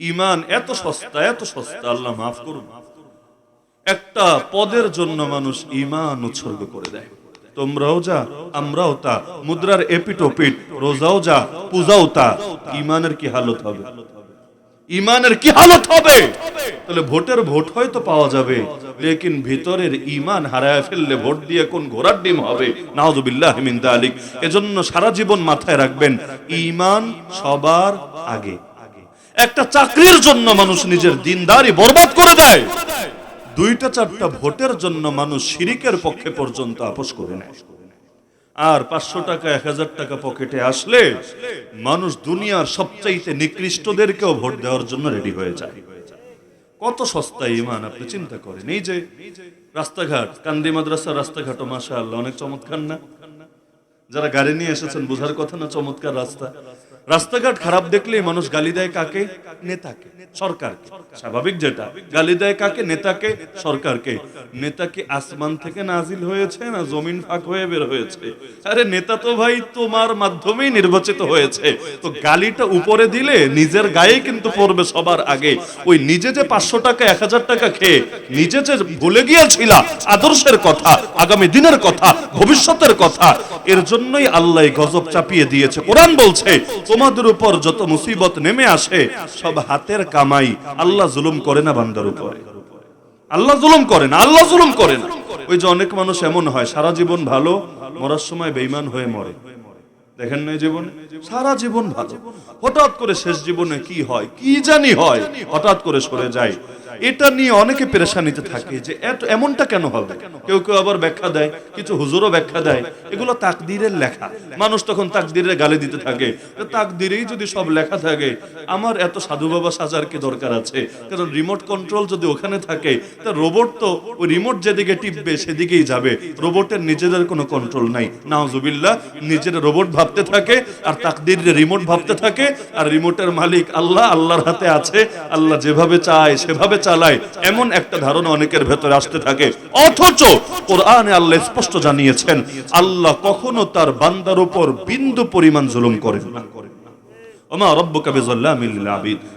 ইমান এত সস্তা এত সস্তা, আল্লাহ মাফ করুন। একটা পদের জন্য মানুষ ইমান উৎসর্গ করে দেয়। তোমরাও যা, আমরাও তা, মুদ্রার এপিটোপিট, রোজাও যা, পূজাও তা, ইমানের কি হালত হবে? ইমানের কি হালত হবে? তাহলে ভোটের ভোট হয়তো পাওয়া যাবে, লেকিন ভিতরের ইমান হারায় ফেললে ভোট দিয়ে কোন ঘোড়ার ডিম হবে? নাউজুবিল্লাহ মিন যালিক এজন্য সারা জীবন মাথায় রাখবেন, ইমান সবার আগে। একটা চাকরির জন্য মানুষ নিজের দিনদারি বরবাদ করে দেয়। দুইটা, চারটা ভোটের জন্য মানুষ শিরিকের পক্ষে পর্যন্ত আপোষ করে নেয়। আর পাঁচশো টাকা, এক হাজার টাকা পকেটে আসলে মানুষ দুনিয়ার সবচাইতে নিকৃষ্টদেরকেও ভোট দেওয়ার জন্য রেডি হয়ে যায়। কত সস্তা ইমান, আপনি চিন্তা করেন। এই যে রাস্তাঘাট, কান্দি মাদ্রাসা রাস্তাঘাটও মাসা আল্লাহ অনেক চমৎকার না? যারা গাড়ি নিয়ে এসেছেন, বোঝার কথা না, চমৎকার রাস্তা। রাস্তাঘাট খারাপ দেখলেই মানুষ গালি দেয় কাকে? নেতাকে, সরকারকে। স্বাভাবিক যেটা, গালি দেয় কাকে? নেতাকে, সরকারকে। নেতা কি আসমান থেকে নাজিল হয়েছে না জমিন ফাঁক হয়ে বের হয়েছে? আরে নেতা তো ভাই তোমার মাধ্যমেই নির্বাচিত হয়েছে। তো গালিটা উপরে দিলে নিজের গায়ে কিন্তু পড়বে সবার আগে। ওই নিজে যে পাঁচশো টাকা, এক হাজার টাকা খেয়ে নিজে যে ভুলে গিয়েছিল, আদর্শের কথা, আগামী দিনের কথা, ভবিষ্যতের কথা, এর জন্যই আল্লাহ গজব চাপিয়ে দিয়েছে। কোরআন বলছে তোমাদের উপর যত মুসিবত নেমে আসে, সব হাতের কামাই আল্লাহ জুলুম করে না বান্দার উপরে। আল্লাহ জুলুম করে না, আল্লাহ জুলুম করে না। ওই যে অনেক মানুষ এমন হয়, সারা জীবন ভালো, মরার সময় বেইমান হয়ে মরে। দেখেন না জীবন? সারা জীবন ভালো। হঠাৎ করে শেষ জীবনে কি হয়, কি জানি হয়, হঠাৎ করে সরে যায়। এটা নিয়ে অনেকে পেরেশানিতে থাকে যে এত এমনটা কেন হবে? কেউ কেউ আবার ব্যাখ্যা দেয়, কিছু হুজুরও ব্যাখ্যা দেয়, এগুলো তাকদিরের লেখা। মানুষ তখন তাকদিরের গালি দিতে থাকে। তাকদিরেই যদি সব লেখা থাকে, আমার এত সাধু বাবা সাজার কি দরকার আছে? কারণ রিমোট কন্ট্রোল যদি ওখানে থাকে, তা রোবট তো ওই রিমোট যেদিকে টিপবে সেদিকেই যাবে। রোবটের নিজেদের কোনো কন্ট্রোল নাই। নাউজুবিল্লাহ, নিজের রোবট ভাবতে থাকে, আর তাকদির রিমোট ভাবতে থাকে, আর রিমোটের মালিক আল্লাহ, আল্লাহর হাতে আছে, আল্লাহ যেভাবে চায় সেভাবে চালায়, এমন একটা ধারণা অনেকের ভেতরে আসতে থাকে। অথচ কোরআনে আল্লাহ স্পষ্ট জানিয়েছেন, আল্লাহ কখনো তার বান্দার উপর বিন্দু পরিমাণ জুলুম করেন না। ওমা রব্বুকা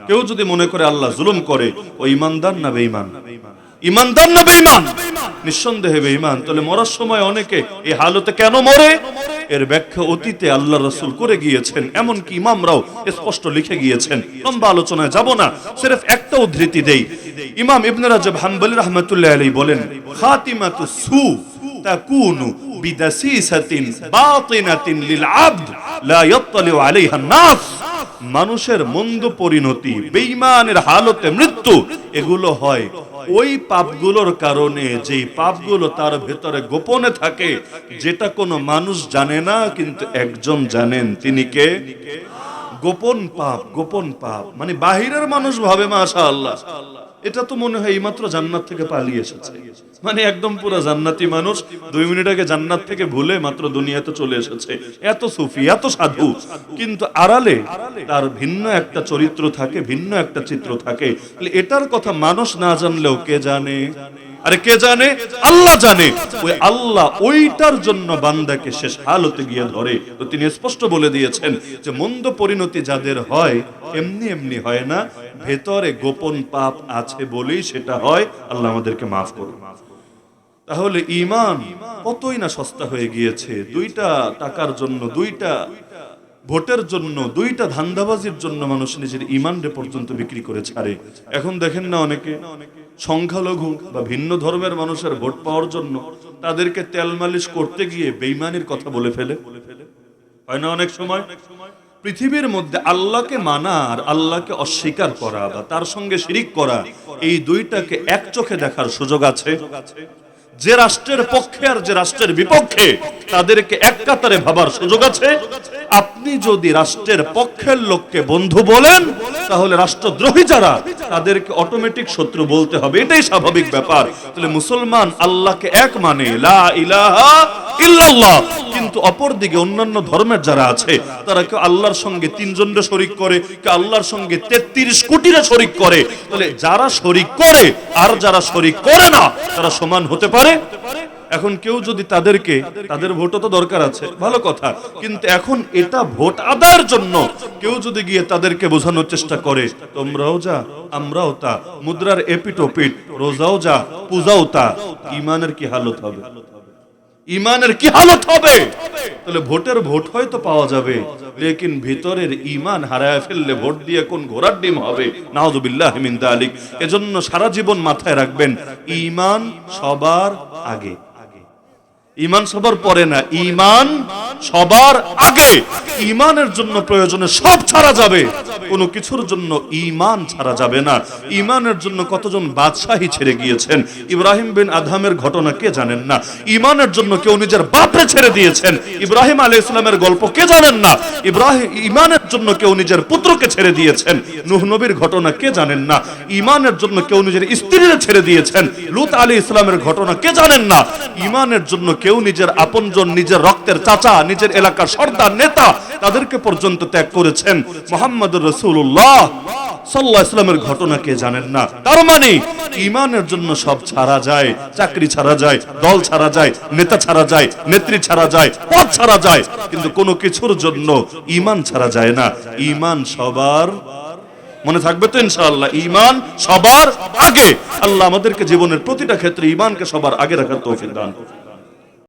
কেউ যদি মনে করে আল্লাহ জুলুম করে, ও ইমানদার না বেঈমান? ইমানদার না বেঈমান? নিঃসন্দেহে বেঈমান। তাহলে মরার সময় অনেকে এই হালতে কেন মরে? এর ব্যাখ্যা অতীতে আল্লাহ রসুল করে গিয়েছেন, এমনকি ইমামরাও স্পষ্ট লিখে গিয়েছেন। লম্বা আলোচনায় যাব না, সেরফ একটা উদ্ধৃতি দেই। ইমাম ইবনে রাজব হাম্বলি রহমতুল্লাহ আলী বলেন, খাতিমাতু সু তাকুনু বিদাসিসাতিন বাতিনাতিন লিল আবদ লা ইয়াত্তালিউ আলাইহা নাস মানুষের মন্দ পরিণতি বেইমানের হালতে মৃত্যু, এগুলো হয় ওই পাপগুলোর কারণে যে পাপগুলো তার ভেতরে গোপনে থাকে, যেটা কোনো মানুষ জানে না, কিন্তু একজন জানেন। তিনি কে? গোপন পাপ গোপন পাপ। মানে বাহিরের মানুষ ভাবে মাশা আল্লাহ এটা তো মনে হয় এইমাত্র জান্নাত থেকে পালিয়ে এসেছে। মানে একদম পুরো জান্নাতি মানুষ দুই মিনিট আগে জান্নাত থেকে ভুলে মাত্র দুনিয়াতে চলে এসেছে। এত সুফি, এত সাধু। কিন্তু আড়ালে তার ভিন্ন একটা চরিত্র থাকে, ভিন্ন একটা চিত্র থাকে। এটার কথা মানুষ না জানলেও কে জানে? আরে কে জানে? আল্লাহ জানে। ওই আল্লাহ ওইটার জন্য বান্দাকে শেষ হালতে গিয়ে ধরে। তো তিনি স্পষ্ট বলে দিয়েছেন যে, মন্দ পরিণতি যাদের হয়, এমনি এমনি হয় না। ভেতরে গোপন পাপ আছে বলেই সেটা হয়। আল্লাহ আমাদেরকে মাফ করুন। তাহলে ইমান কতই না সস্তা হয়ে গিয়েছে। দুইটা টাকার জন্য দুইটা ভোটের জন্য, দুইটা ধান্দাবাজির জন্য মানুষ নিজের ইমানরে পর্যন্ত বিক্রি করে ছাড়ে। এখন দেখেন না অনেকে, সংখ্যালঘু বা ভিন্ন ধর্মের মানুষের ভোট পাওয়ার জন্য তাদেরকে তেল মালিশ করতে গিয়ে বেইমানির কথা বলে ফেলে। হয় না অনেক সময়? পৃথিবীর মধ্যে আল্লাহকে মানা আর আল্লাহকে অস্বীকার করা বা তার সঙ্গে শিরিক করা, এই দুইটাকে এক চোখে দেখার সুযোগ আছে। যে রাষ্ট্রের পক্ষে আর যে রাষ্ট্রের বিপক্ষে তাদেরকে এক কাতারে ভাবার সুযোগ আছে। আপনি যদি রাষ্ট্রের পক্ষের লোককে বন্ধু বলেন, তাহলে রাষ্ট্রদ্রোহী যারা, তাদেরকে অটোমেটিক শত্রু বলতে হবে। এটাই স্বাভাবিক ব্যাপার। তাহলে মুসলমান আল্লাহকে এক মানে লা ইলাহা ইল্লাল্লাহ। কিন্তু অপরদিকে অন্যান্য ধর্মের যারা আছে, তারা কেউ আল্লাহর সঙ্গে তিনজনরে শরিক করে, কেউ আল্লাহর সঙ্গে তেত্রিশ কোটিরে শরিক করে। তাহলে যারা শরিক করে আর যারা শরিক করে না, তারা সমান হতে পারে? এখন কেউ যদি তাদেরকে, তাদের ভোটও তো দরকার আছে, ভালো কথা। কিন্তু এখন এটা ভোট আদায়ের জন্য কেউ যদি গিয়ে তাদেরকে বোঝানোর চেষ্টা করে, তোমরাও যা, আমরাও তা, মুদ্রার এপিটোপিট রোজাও যা, পূজাও তা, ইমানের কি হালত হবে? ইমানের কি হালত হবে। তাহলে ভোটের ভোট হয়তো পাওয়া যাবে। লেকিন ভিতরের ইমান হারায় ফেললে ভোট দিয়ে কোন ঘোড়ার ডিম হবে? নাউজুবিল্লাহ মিন দালিক। এজন্য সারা জীবন মাথায় রাখবেন, ইমান সবার আগে। ইমান সবার পরে না, ইমান সবার আগে। ইমানের জন্য প্রয়োজনে সব ছাড়া যাবে। কোনো কিছুর জন্য ইমান ছাড়া যাবে না। ইমানের জন্য কতজন বাদশাহী ছেড়ে গিয়েছেন? ইব্রাহিম বিন আধামের ঘটনা কে জানেন না? ইমানের জন্য কেউ নিজের বাপরে ছেড়ে দিয়েছেন। ইব্রাহিম আলী ইসলামের গল্প কে জানেন না? ইব্রাহিম ইমানের জন্য কেউ নিজের পুত্রকে ছেড়ে দিয়েছেন। নুহ নবীর ঘটনা কে জানেন না? ইমানের জন্য কেউ নিজের স্ত্রীরে ছেড়ে দিয়েছেন। লুত আলী ইসলামের ঘটনা কে জানেন না? ইমানের জন্য কেউ নিজের আপনজন, নিজের রক্তের চাচা, নিজের এলাকার সর্দার নেতা তাদেরকে পর্যন্ত ত্যাগ করেছেন মোহাম্মদ রসুল্লাহ সাল্লাহ ইসলামের ঘটনা কে জানেন না? তার মানে ইমানের জন্য সব ছাড়া যায়, চাকরি ছাড়া যায়, দল ছাড়া যায়, নেতা ছাড়া যায়, নেত্রী ছাড়া যায়, পদ ছাড়া যায়। কিন্তু কোনো কিছুর জন্য ইমান ছাড়া যায় না। ইমান সবার মনে থাকবে তো ইনশাআল্লাহ? ইমান সবার আগে। আল্লাহ আমাদেরকে জীবনের প্রতিটা ক্ষেত্রে ইমানকে সবার আগে রাখার তৌফিক দান।